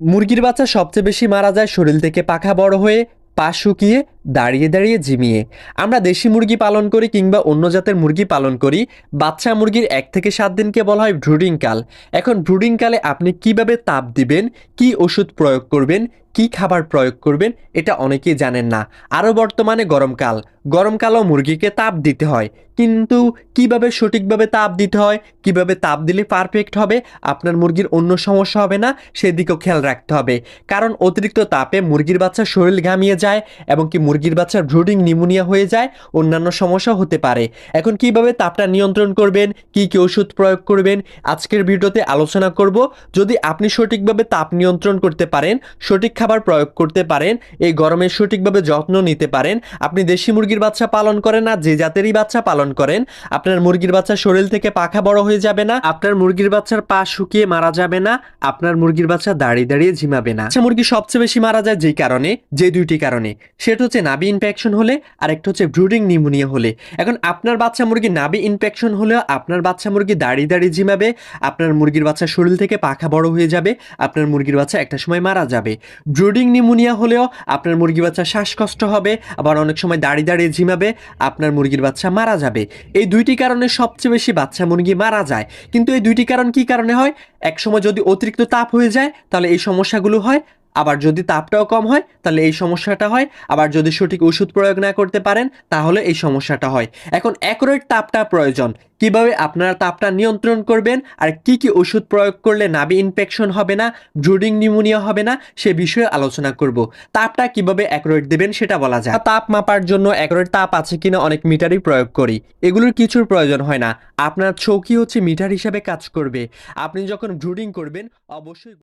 মুরগির বাচ্চা সবচেয়ে বেশি মারা যায় শরীর থেকে পাখা বড় হয়ে, পা শুকিয়ে, দাঁড়িয়ে দাঁড়িয়ে জিমিয়ে আমরা দেশি মুরগি পালন করি কিংবা অন্য জাতের মুরগি পালন করি। বাচ্চা মুরগির এক থেকে সাত দিনকে বলা হয় ব্রুডিং কাল। এখন ব্রুডিং কালে আপনি কীভাবে তাপ দিবেন, কি ওষুধ প্রয়োগ করবেন কি খাবার প্রয়োগ করবেন এটা অনেকেই জানেন না। আরও বর্তমানে গরমকাল গরমকালও মুরগিকে তাপ দিতে হয়। কিন্তু কীভাবে সঠিকভাবে তাপ দিতে হয়, কীভাবে তাপ দিলে পারফেক্ট হবে, আপনার মুরগির অন্য সমস্যা হবে না, সেদিকেও খেয়াল রাখতে হবে। কারণ অতিরিক্ত তাপে মুরগির বাচ্চার শরীর ঘামিয়ে যায় এবং কি মুরগির বাচ্চার ব্রুডিং নিউমোনিয়া হয়ে যায়, অন্যান্য সমস্যা হতে পারে। এখন কীভাবে তাপটা নিয়ন্ত্রণ করবেন, কি কি ওষুধ প্রয়োগ করবেন, আজকের ভিডিওতে আলোচনা করব। যদি আপনি সঠিকভাবে তাপ নিয়ন্ত্রণ করতে পারেন, সঠিক খাবার প্রয়োগ করতে পারেন, এই গরমে সঠিকভাবে যত্ন নিতে পারেন। আপনি দেশি মুরগির বাচ্চা পালন করেন না, যে জাতেরই বাচ্চা পালন করেন। আপনার মুরগির বাচ্চা শরীর থেকে পাখা বড় হয়ে যাবে না, আপনার মুরগির বাচ্চার পা শুকিয়ে মারা যাবে না, আপনার মুরগির বাচ্চা দাঁড়িয়ে দাঁড়িয়ে ঝিমাবে না। আচ্ছা মুরগি সবচেয়ে বেশি মারা যায় যেই কারণে, যে দুইটি কারণে। সেটা হচ্ছে নাবি ইনফেকশন হলে আর একটা হচ্ছে ব্রুডিং নিউমোনিয়া হলে। এখন আপনার বাচ্চা মুরগি নাবি ইনফেকশন হলেও আপনার বাচ্চা মুরগি দাঁড়িয়ে দাঁড়িয়ে ঝিমাবে, আপনার মুরগির বাচ্চা শরীর থেকে পাখা বড় হয়ে যাবে, আপনার মুরগির বাচ্চা একটা সময় মারা যাবে। ব্রুডিং নিউমোনিয়া হলেও আপনার মুরগি বাচ্চা শ্বাসকষ্ট হবে, আবার অনেক সময় দাঁড়িয়ে দাঁড়িয়ে ঝিমাবে, আপনার মুরগির বাচ্চা মারা যাবে। এই দুইটি কারণে সবচেয়ে বেশি বাচ্চা মুরগি মারা যায়। কিন্তু এই দুইটি কারণ কি কারণে হয়? একসময় যদি অতিরিক্ত তাপ হয়ে যায়, তাহলে এই সমস্যাগুলো হয়। আবার যদি তাপটাও কম হয়, তাহলে এই সমস্যাটা হয়। আবার যদি সঠিক ওষুধ প্রয়োগ না করতে পারেন, তাহলে এই সমস্যাটা হয়। এখন অ্যাকুরেট তাপটা প্রয়োজন। কীভাবে আপনারা তাপটা নিয়ন্ত্রণ করবেন আর কি কি ওষুধ প্রয়োগ করলে নাবি ইনফেকশন হবে না, ব্রুডিং নিউমোনিয়া হবে না, সে বিষয়ে আলোচনা করব। তাপটা কীভাবে অ্যাকুরেট দেবেন সেটা বলা যায় তাপ মাপার জন্য অ্যাকুরেট তাপ আছে কিনা অনেক মিটারই প্রয়োগ করি। এগুলোর কিছুর প্রয়োজন হয় না। আপনার চৌকি হচ্ছে মিটার হিসাবে কাজ করবে। আপনি যখন ব্রুডিং করবেন, অবশ্যই